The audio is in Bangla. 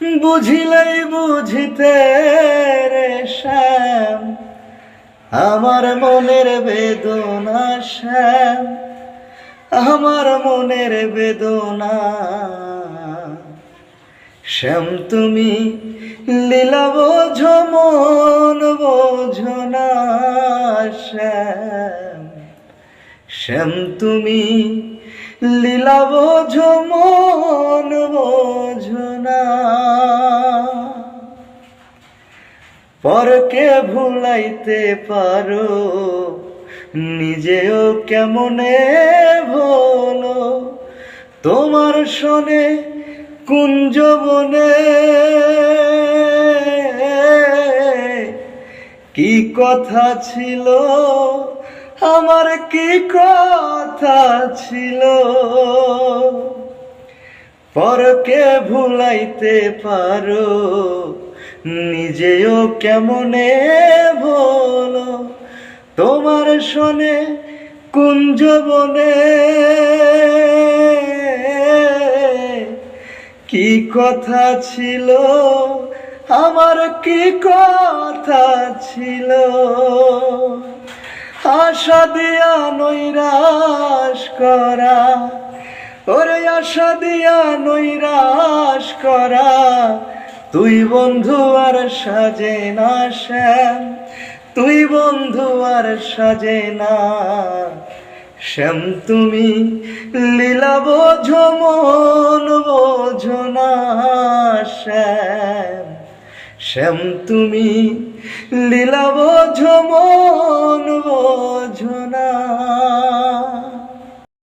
বুঝিলেই বুঝিতে রে শ্যাম, আমার মনের বেদনা শ্যাম, আমার মনের বেদনা। শ্যাম, তুমি লীলা বোঝো, মন বোঝো না শ্যাম। শ্যাম, তুমি লীলা বোঝো, মন পরকে ভুলাইতে পারো, নিজেও কেমনে ভোলো? তোমার শোনে কুঞ্জ বনে কি কথা ছিল? আমার কি কথা ছিল? পরকে ভুলাইতে পারো নিজেও কেমনে বলো? তোমার শোনে কুঞ্জ বনে। কি কথা ছিল? আমার কি কথা ছিল? আশা দিয়া নৈরাশ করা। ওরে আশা দিয়া নৈরাশ করা। তুই বন্ধু আর সাজে না শ্যাম, তুই বন্ধু আর সাজে না শ্যাম, তুমি লীলা বোঝো, মন বোঝো না শ্যাম। শ্যাম, তুমি লীলা বোঝো, মন